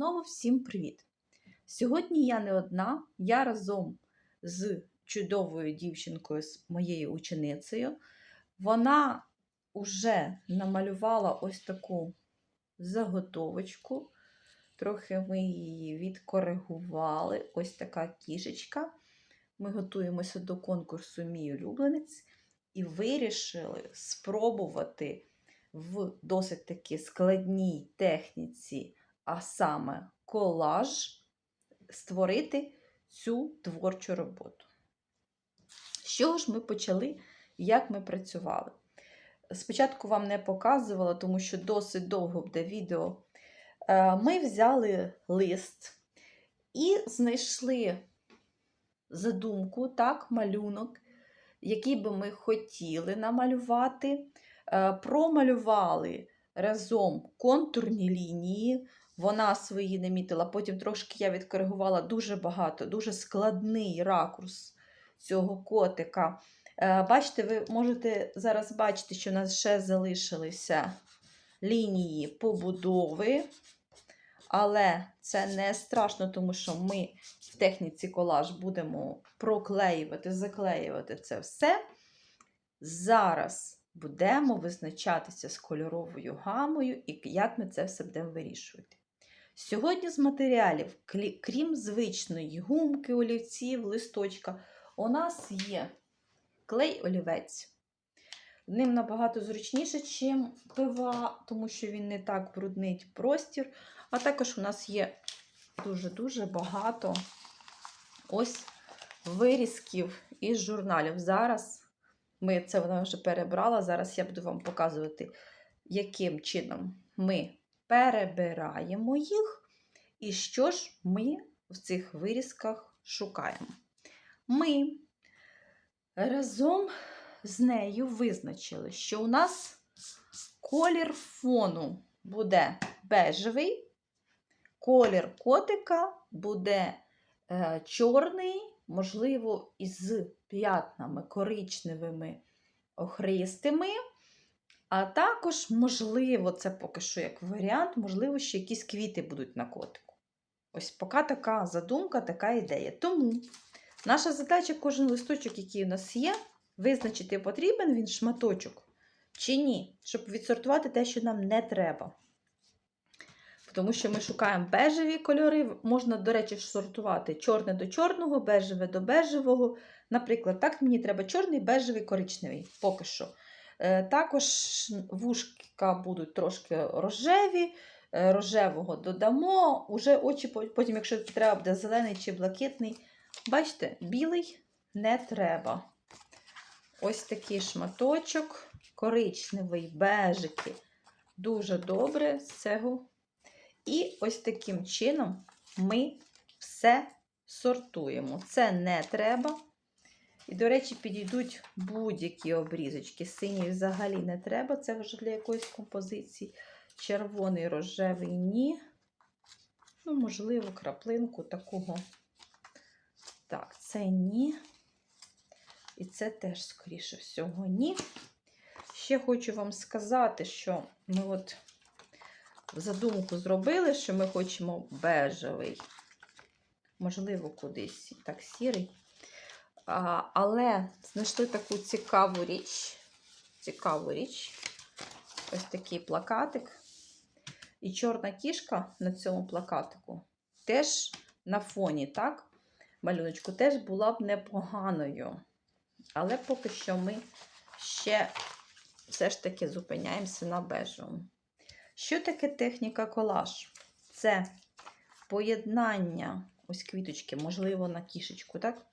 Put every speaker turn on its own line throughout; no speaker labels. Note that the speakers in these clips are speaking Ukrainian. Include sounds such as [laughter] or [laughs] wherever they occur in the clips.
Знову всім привіт! Сьогодні я не одна, я разом з чудовою дівчинкою, з моєю ученицею. Вона вже намалювала ось таку заготовочку. Трохи ми її відкоригували. Ось така кішечка. Ми готуємося до конкурсу Мій улюбленець і вирішили спробувати в досить таки складній техніці а саме колаж, створити цю творчу роботу. З чого ж ми почали, як ми працювали? Спочатку вам не показувала, тому що досить довго буде відео. Е, ми взяли лист і знайшли задумку, так, малюнок, який би ми хотіли намалювати, е, промалювали разом контурні лінії, вона свої не мітила. Потім трошки я відкоригувала дуже багато, дуже складний ракурс цього котика. Е, бачите, ви можете зараз бачити, що в нас ще залишилися лінії побудови. Але це не страшно, тому що ми в техніці колаж будемо проклеювати, заклеювати це все. Зараз будемо визначатися з кольоровою гамою і як ми це все будемо вирішувати. Сьогодні з матеріалів, крім звичної гумки, олівців, листочка, у нас є клей-олівець. Ним набагато зручніше, ніж пива, тому що він не так бруднить простір. А також у нас є дуже-дуже багато ось вирізків із журналів. Зараз ми це вона вже перебрала. Зараз я буду вам показувати, яким чином ми перебираємо їх, і що ж ми в цих вирізках шукаємо. Ми разом з нею визначили, що у нас колір фону буде бежевий, колір котика буде е, чорний, можливо, із п'ятнами коричневими охристими. А також, можливо, це поки що як варіант, можливо, ще якісь квіти будуть на котику. Ось поки така задумка, така ідея. Тому наша задача, кожен листочок, який у нас є, визначити, потрібен він шматочок чи ні, щоб відсортувати те, що нам не треба. Тому що ми шукаємо бежеві кольори, можна, до речі, сортувати чорне до чорного, бежеве до бежевого. Наприклад, так мені треба чорний, бежевий, коричневий. Поки що. Е, також вушка будуть трошки рожеві, е, рожевого додамо, уже очі, потім, якщо треба буде зелений чи блакитний. Бачите, білий не треба. Ось такий шматочок, коричневий, бежики. Дуже добре з цього. І ось таким чином ми все сортуємо. Це не треба. І, до речі, підійдуть будь-які обрізочки. Синій взагалі не треба, це вже для якоїсь композиції. Червоний, рожевий ні. Ну, можливо, краплинку такого. Так, це ні. І це теж, скоріше всього, ні. Ще хочу вам сказати, що ми от задумку зробили, що ми хочемо бежевий. Можливо, кудись так сірий. Але знайшли таку цікаву річ. Цікаву річ. Ось такий плакатик. І чорна кішка на цьому плакатику теж на фоні, так? Малюночку теж була б непоганою. Але поки що ми ще все ж таки зупиняємося на бежевому. Що таке техніка колаж? Це поєднання, ось квіточки, можливо, на кішечку, так?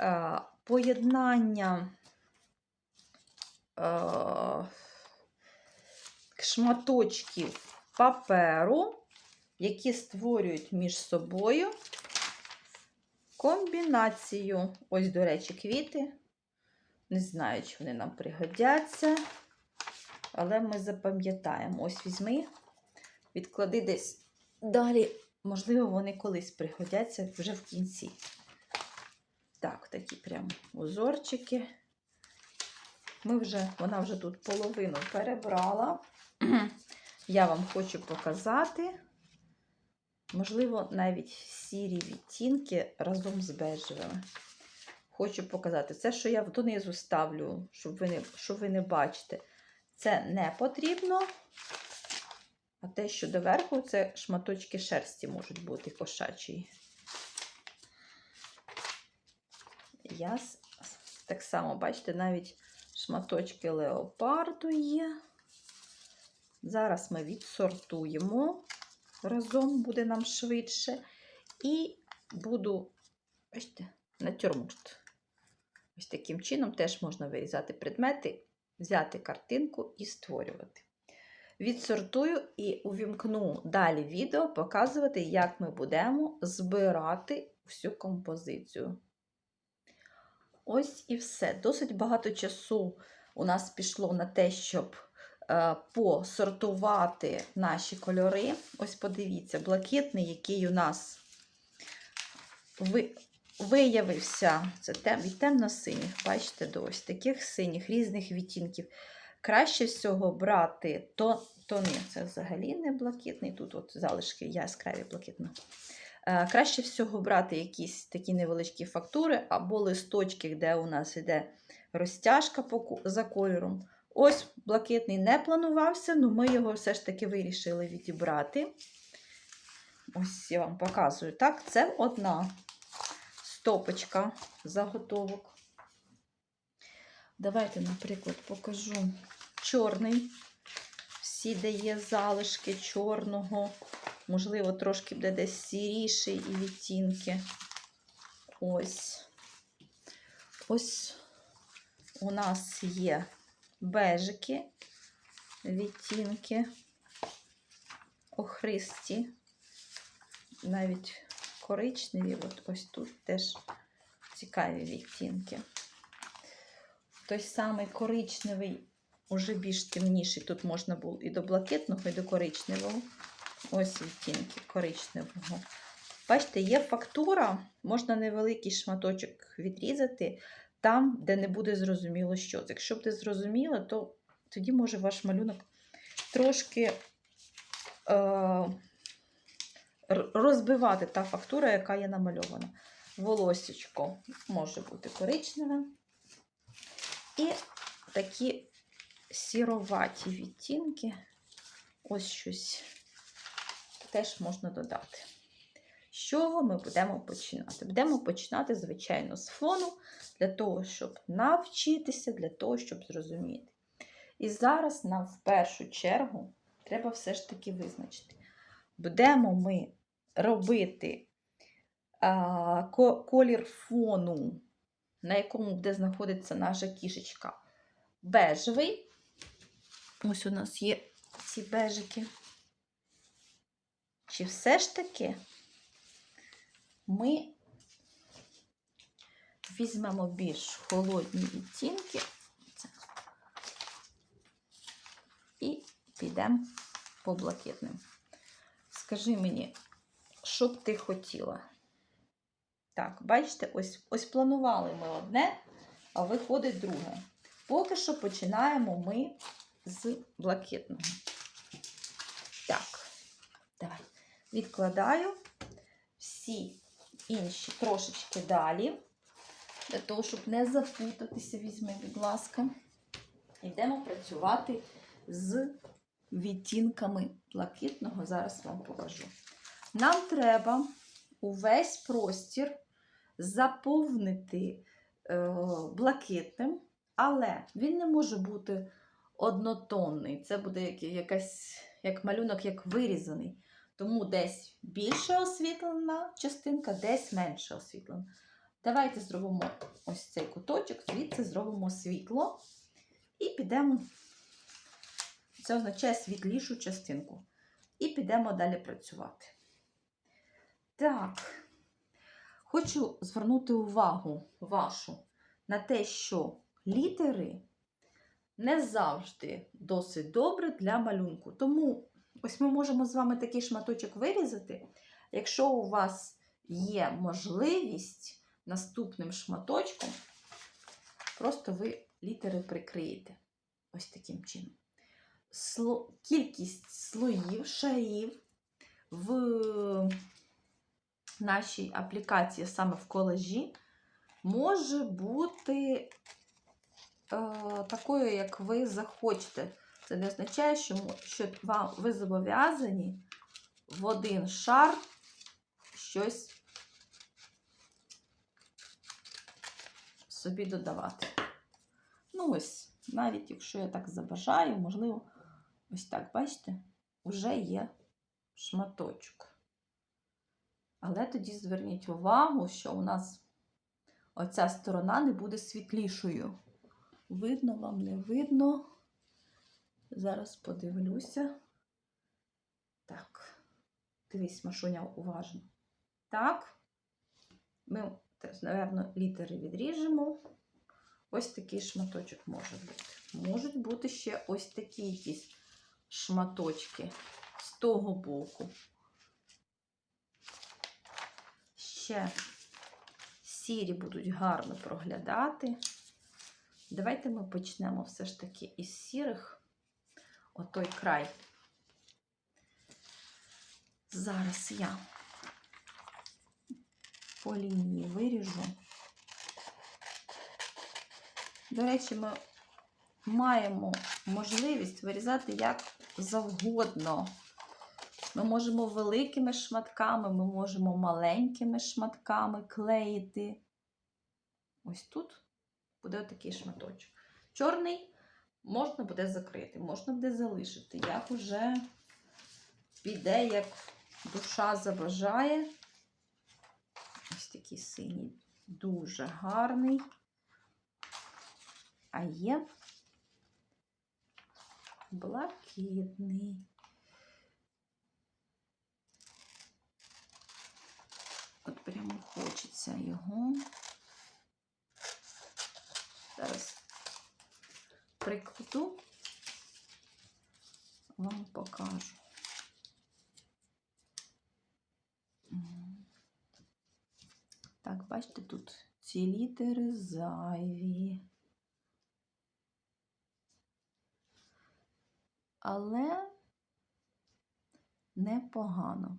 Е, поєднання е, шматочків паперу, які створюють між собою комбінацію. Ось, до речі, квіти. Не знаю, чи вони нам пригодяться, але ми запам'ятаємо. Ось візьми, відклади десь далі, можливо, вони колись пригодяться вже в кінці. Так, такі прям узорчики. Ми вже, Вона вже тут половину перебрала. [clears throat] Я вам хочу показати, можливо, навіть сірі відтінки разом з бежевими. Хочу показати. Це, що я донизу ставлю, щоб ви не, щоб ви не бачите, це не потрібно. А те, що доверху, це шматочки шерсті можуть бути кошачої. Я так само, бачите, навіть шматочки леопарду є. Зараз ми відсортуємо разом, буде нам швидше. І буду, бачите, натюрморт. Ось таким чином теж можна вирізати предмети, взяти картинку і створювати. Відсортую і увімкну далі відео, показувати, як ми будемо збирати всю композицію. Ось і все. Досить багато часу у нас пішло на те, щоб е, посортувати наші кольори. Ось подивіться, блакитний, який у нас ви, виявився, це тем, від темно-синіх, бачите, ось таких синіх, різних відтінків. Краще всього брати то, тони. Це взагалі не блакитний, тут от залишки яскраві блакитного. Е, Краще всього брати якісь такі невеличкі фактури або листочки, де у нас йде розтяжка за кольором. Ось блакитний не планувався, але ми його все ж таки вирішили відібрати. Ось я вам показую. Так, це одна стопочка заготовок. Давайте, наприклад, покажу чорний. Всі, де є залишки чорного. Можливо, трошки буде десь сіріший і відтінки. Ось. Ось у нас є бежики, відтінки, охристі, навіть коричневі. От ось тут теж цікаві відтінки. Той самий коричневий, уже більш темніший. Тут можна було і до блакитного, і до коричневого. Ось відтінки коричневого. Бачите, є фактура, можна невеликий шматочок відрізати там, де не буде зрозуміло, що. Якщо буде зрозуміло, то тоді може ваш малюнок трошки е, розбивати та фактура, яка є намальована. Волосечко може бути коричневе. І такі сіроваті відтінки. Ось щось теж можна додати. З чого ми будемо починати? Будемо починати, звичайно, з фону, для того, щоб навчитися, для того, щоб зрозуміти. І зараз нам в першу чергу треба все ж таки визначити. Будемо ми робити а, колір фону, на якому буде знаходитися наша кішечка, бежевий. Ось у нас є ці бежики. Чи все ж таки ми візьмемо більш холодні відтінки і підемо по блакитним. Скажи мені, що б ти хотіла? Так, бачите, ось, ось планували ми одне, а виходить друге. Поки що починаємо ми з блакитного. Так, давай. Відкладаю всі інші трошечки далі, для того, щоб не запутатися, візьми, будь ласка. Йдемо працювати з відтінками блакитного. Зараз вам покажу. Нам треба увесь простір заповнити е, блакитним, але він не може бути однотонний. Це буде як, якась, як малюнок, як вирізаний. Тому десь більше освітлена частинка, десь менше освітлена. Давайте зробимо ось цей куточок, звідси зробимо світло і підемо. Це означає світлішу частинку. І підемо далі працювати. Так, хочу звернути увагу вашу на те, що літери не завжди досить добре для малюнку. Тому ось ми можемо з вами такий шматочок вирізати. Якщо у вас є можливість наступним шматочком, просто ви літери прикриєте. Ось таким чином. Сло... Кількість слоїв, шарів в нашій аплікації саме в колажі може бути е, такою, як ви захочете. Це не означає, що, що вам, ви зобов'язані в один шар щось собі додавати. Ну, ось, навіть якщо я так забажаю, можливо, ось так, бачите, вже є шматочок. Але тоді зверніть увагу, що у нас оця сторона не буде світлішою. Видно вам, не видно. Зараз подивлюся. Так. Дивись, Машуня, уважно. Так. Ми, напевно, літери відріжемо. Ось такий шматочок може бути. Можуть бути ще ось такі якісь шматочки з того боку. Ще сірі будуть гарно проглядати. Давайте ми почнемо все ж таки із сірих, отой край. Зараз я по лінії виріжу. До речі, ми маємо можливість вирізати як завгодно. Ми можемо великими шматками, ми можемо маленькими шматками клеїти. Ось тут буде такий шматочок. Чорний можна буде закрити, можна буде залишити. Як уже піде, як душа забажає. Ось такий синій, дуже гарний. А є блакитний. От прямо хочеться його. Зараз прикладу, вам покажу. Так, бачите, тут ці літери зайві. Але непогано.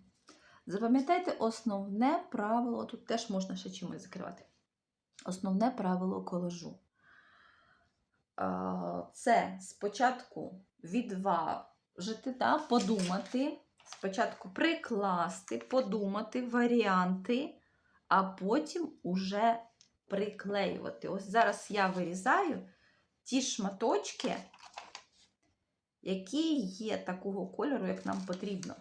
Запам'ятайте основне правило, тут теж можна ще чимось закривати. Основне правило колажу. Це спочатку відважити, да, подумати, спочатку прикласти, подумати варіанти, а потім уже приклеювати. Ось зараз я вирізаю ті шматочки, які є такого кольору, як нам потрібно.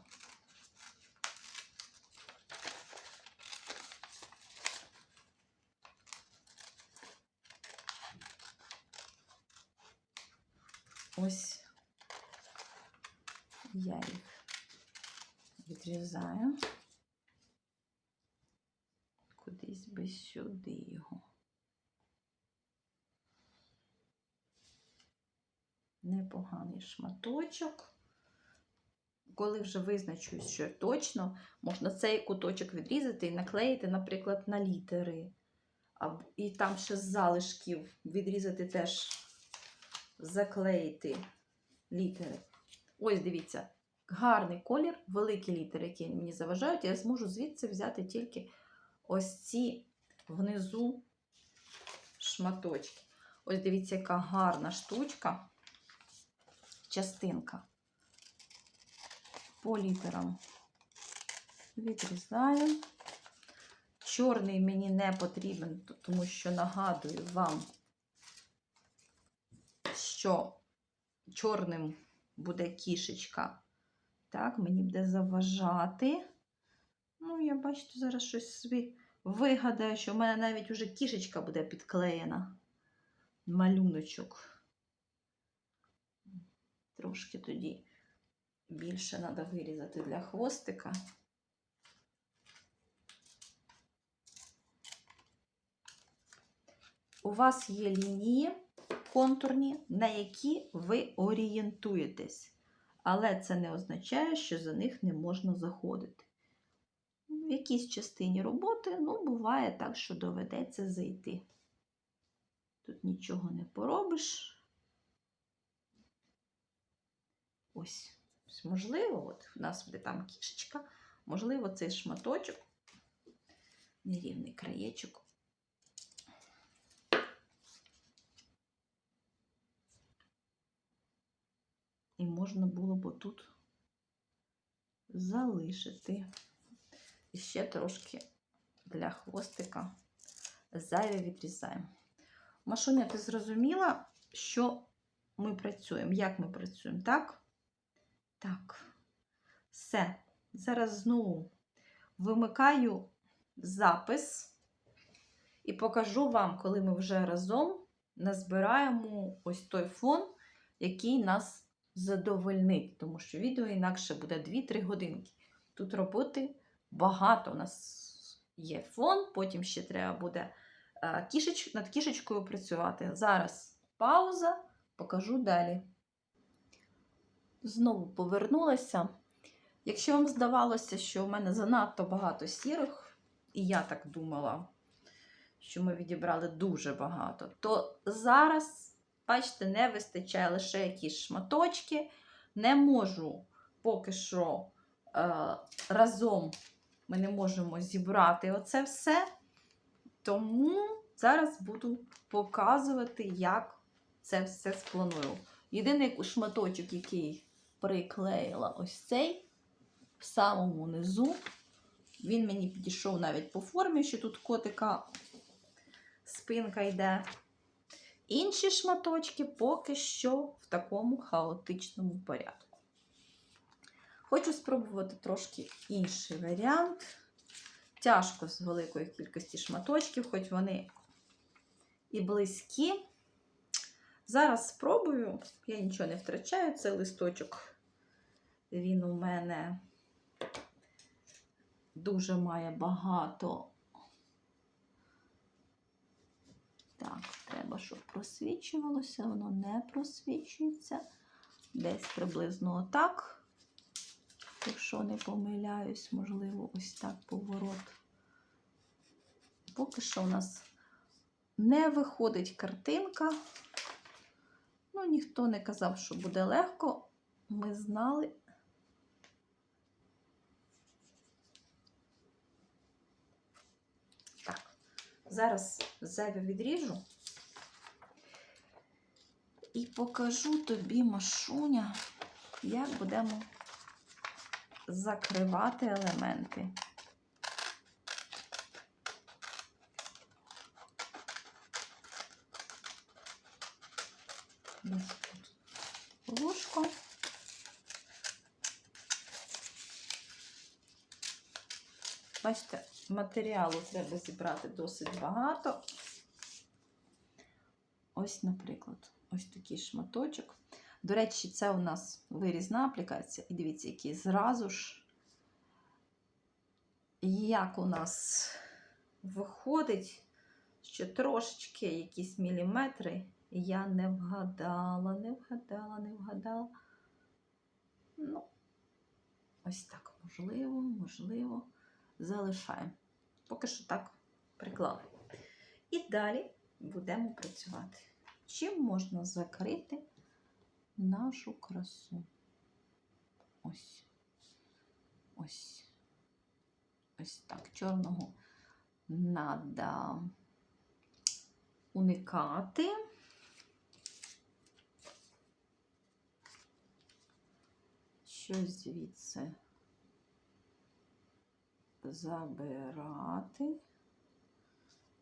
Ось я їх відрізаю. Кудись би сюди його. Непоганий шматочок. Коли вже визначусь, що точно, можна цей куточок відрізати і наклеїти, наприклад, на літери. І там ще з залишків відрізати теж заклеїти літери. Ось дивіться, гарний колір, великі літери, які мені заважають. Я зможу звідси взяти тільки ось ці внизу шматочки. Ось дивіться, яка гарна штучка, частинка. По літерам відрізаю. Чорний мені не потрібен, тому що нагадую вам, що чорним буде кішечка. Так, мені буде заважати. Ну, я бачите, зараз щось собі вигадаю, що в мене навіть уже кішечка буде підклеєна. Малюночок. Трошки тоді більше треба вирізати для хвостика. У вас є лінії контурні, на які ви орієнтуєтесь. Але це не означає, що за них не можна заходити. В якійсь частині роботи, ну, буває так, що доведеться зайти. Тут нічого не поробиш. Ось, можливо, от у нас буде там кішечка, можливо, цей шматочок нерівний краєчок. І можна було б тут залишити. І ще трошки для хвостика зайве відрізаємо. Машуня, ти зрозуміла, що ми працюємо? Як ми працюємо, так? Так. Все. Зараз знову вимикаю запис і покажу вам, коли ми вже разом назбираємо ось той фон, який нас задовольнить, тому що відео інакше буде 2-3 годинки. Тут роботи багато. У нас є фон, потім ще треба буде е, кішеч, над кішечкою працювати. Зараз пауза, покажу далі. Знову повернулася. Якщо вам здавалося, що в мене занадто багато сірих, і я так думала, що ми відібрали дуже багато, то зараз, бачите, не вистачає лише якісь шматочки. Не можу поки що е, разом ми не можемо зібрати оце все. Тому зараз буду показувати, як це все спланую. Єдиний шматочок, який приклеїла ось цей в самому низу. Він мені підійшов навіть по формі, що тут котика спинка йде. Інші шматочки поки що в такому хаотичному порядку. Хочу спробувати трошки інший варіант. Тяжко з великої кількості шматочків, хоч вони і близькі. Зараз спробую, я нічого не втрачаю, цей листочок, він у мене дуже має багато. Так, треба, щоб просвічувалося, воно не просвічується. Десь приблизно отак. Якщо не помиляюсь, можливо, ось так поворот. Поки що у нас не виходить картинка. Ну, ніхто не казав, що буде легко. Ми знали. Зараз зайве відріжу і покажу тобі, Машуня, як будемо закривати елементи. Десь. Бачите, матеріалу треба зібрати досить багато. Ось, наприклад, ось такий шматочок. До речі, це у нас вирізна аплікація. І дивіться, який зразу ж, як у нас виходить, що трошечки якісь міліметри я не вгадала, не вгадала, не вгадала. Ну, ось так, можливо, можливо, залишаємо. Поки що так приклали. І далі будемо працювати. Чим можна закрити нашу красу? Ось. Ось. Ось так. Чорного треба уникати. Щось звідси забирати.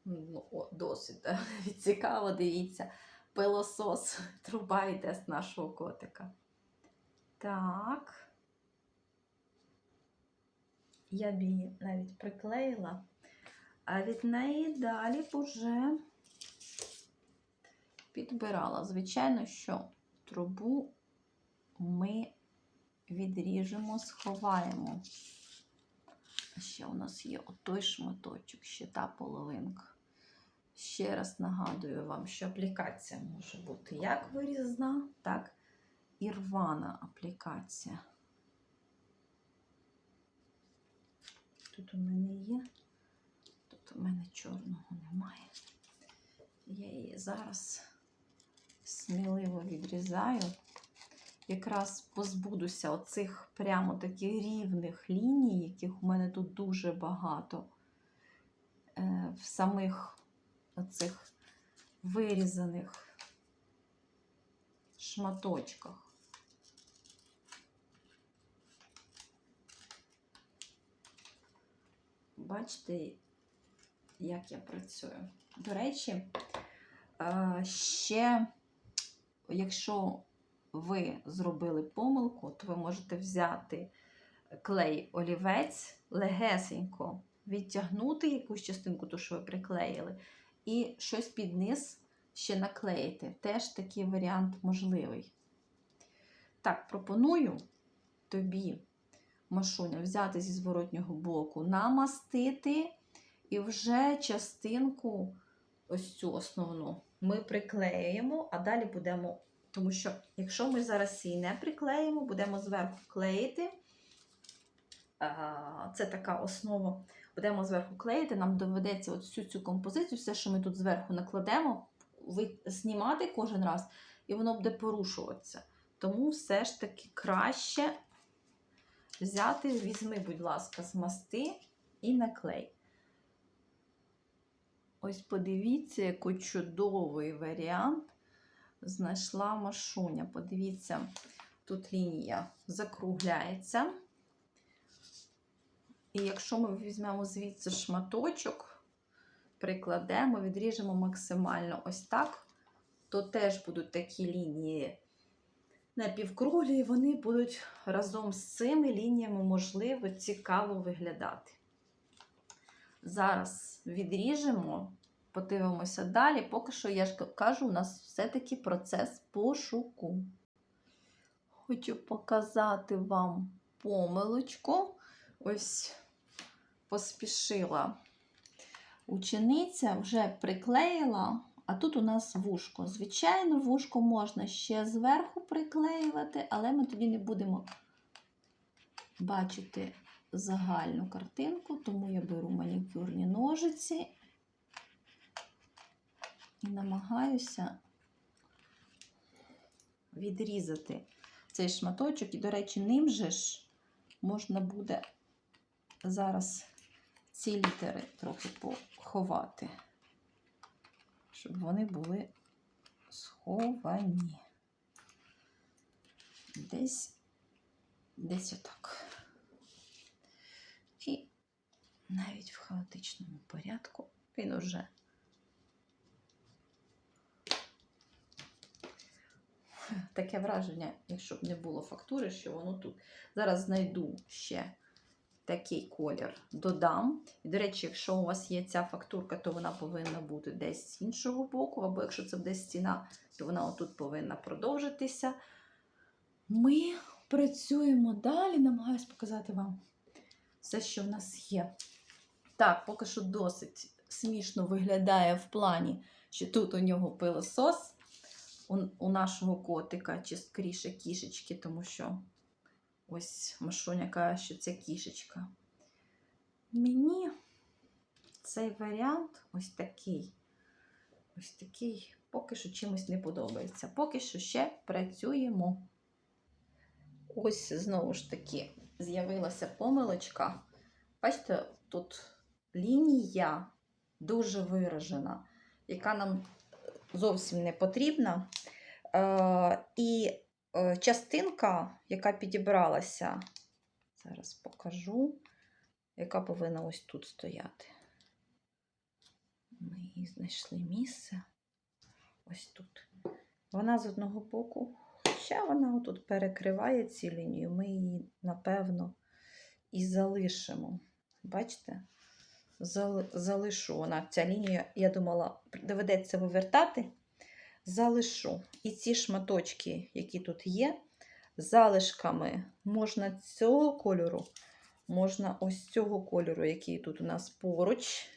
Ну, о, досить [laughs] цікаво, дивіться, пилосос, [laughs] труба йде з нашого котика. Так. Я б її навіть приклеїла, а від неї далі б уже підбирала. Звичайно, що трубу ми відріжемо, сховаємо. Ще у нас є отой шматочок, ще та половинка. Ще раз нагадую вам, що аплікація може бути як вирізна, так і рвана аплікація. Тут у мене є, тут у мене чорного немає. Я її зараз сміливо відрізаю. Якраз позбудуся оцих прямо таких рівних ліній, яких у мене тут дуже багато. е, в самих оцих вирізаних шматочках. Бачите, як я працюю. До речі, е, ще, якщо ви зробили помилку, то ви можете взяти клей олівець, легесенько відтягнути якусь частинку, ту, що ви приклеїли, і щось під низ ще наклеїти. Теж такий варіант можливий. Так, пропоную тобі, Машуня, взяти зі зворотнього боку, намастити і вже частинку, ось цю основну, ми приклеюємо, а далі будемо. Тому що, якщо ми зараз її не приклеїмо, будемо зверху клеїти. Це така основа. Будемо зверху клеїти, нам доведеться от всю цю композицію, все, що ми тут зверху накладемо, знімати кожен раз, і воно буде порушуватися. Тому все ж таки краще взяти, візьми, будь ласка, змасти і наклей. Ось подивіться, який чудовий варіант знайшла Машуня. Подивіться, тут лінія закругляється. І якщо ми візьмемо звідси шматочок, прикладемо, відріжемо максимально ось так, то теж будуть такі лінії напівкруглі, і вони будуть разом з цими лініями, можливо, цікаво виглядати. Зараз відріжемо, подивимося далі. Поки що, я ж кажу, у нас все-таки процес пошуку. Хочу показати вам помилочку. Ось поспішила учениця, вже приклеїла, а тут у нас вушко. Звичайно, вушко можна ще зверху приклеювати, але ми тоді не будемо бачити загальну картинку, тому я беру манікюрні ножиці і намагаюся відрізати цей шматочок. І, до речі, ним же ж можна буде зараз ці літери трохи поховати, щоб вони були сховані. Десь, десь отак. І навіть в хаотичному порядку він уже [laughs] таке враження, якщо б не було фактури, що воно тут. Зараз знайду ще такий колір, додам. І, до речі, якщо у вас є ця фактурка, то вона повинна бути десь з іншого боку, або якщо це буде стіна, то вона отут повинна продовжитися. Ми працюємо далі, намагаюсь показати вам все, що в нас є. Так, поки що досить смішно виглядає в плані, що тут у нього пилосос у, у нашого котика, чи скоріше кішечки, тому що ось Машуня каже, що це кішечка. Мені цей варіант ось такий. Ось такий поки що чимось не подобається. Поки що ще працюємо. Ось знову ж таки з'явилася помилочка. Бачите, тут лінія дуже виражена, яка нам зовсім не потрібна. Е, і е, частинка, яка підібралася, зараз покажу, яка повинна ось тут стояти. Ми її знайшли місце. Ось тут. Вона з одного боку, хоча вона отут перекриває цю лінію, ми її, напевно, і залишимо. Бачите? Зали- Залишу вона ця лінія, я думала, доведеться вивертати. Залишу. І ці шматочки, які тут є, залишками можна цього кольору, можна ось цього кольору, який тут у нас поруч.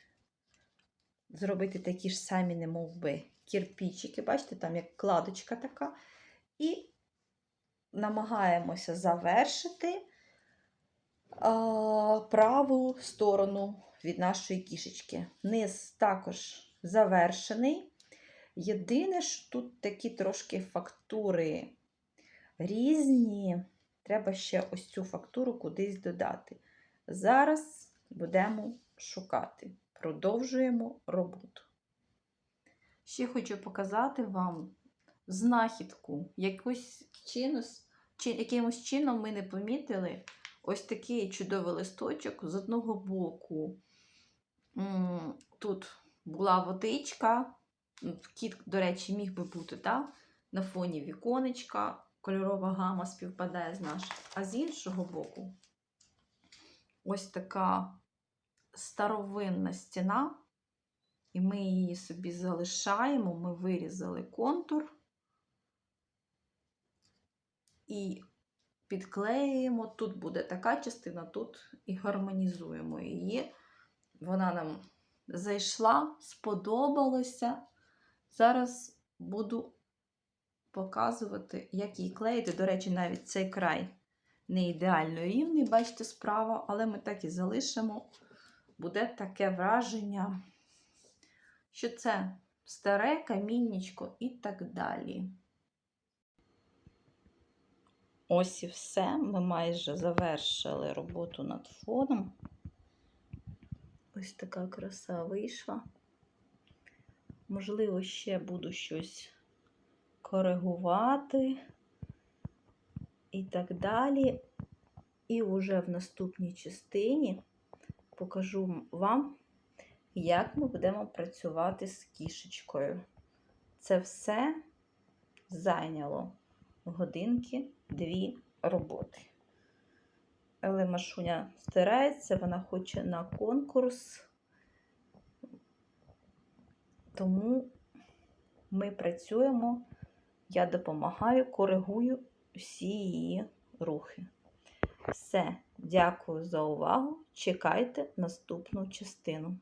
Зробити такі ж самі, не мов би, кірпічики. Бачите, там як кладочка така. І намагаємося завершити а, праву сторону від нашої кішечки. Низ також завершений. Єдине, що тут такі трошки фактури різні. Треба ще ось цю фактуру кудись додати. Зараз будемо шукати. продовжуємо роботу. Ще хочу показати вам знахідку. Якось чинос, чи, якимось чином ми не помітили ось такий чудовий листочок з одного боку. Тут була водичка. Кіт, до речі, міг би бути та? на фоні віконечка. Кольорова гама співпадає з нашим. А з іншого боку, ось така старовинна стіна, і ми її собі залишаємо. Ми вирізали контур і підклеюємо. Тут буде така частина, тут і гармонізуємо її. Вона нам зайшла, сподобалося. Зараз буду показувати, як її клеїти. До речі, навіть цей край не ідеально рівний, бачите, справа, але ми так і залишимо. Буде таке враження, що це старе каміннячко і так далі. Ось і все. Ми майже завершили роботу над фоном. Ось така краса вийшла. Можливо, ще буду щось коригувати і так далі. І вже в наступній частині покажу вам, як ми будемо працювати з кішечкою. Це все зайняло годинки дві роботи. Але Машуня стирається, вона хоче на конкурс, тому ми працюємо, я допомагаю, коригую всі її рухи. Все, дякую за увагу. Чекайте наступну частину.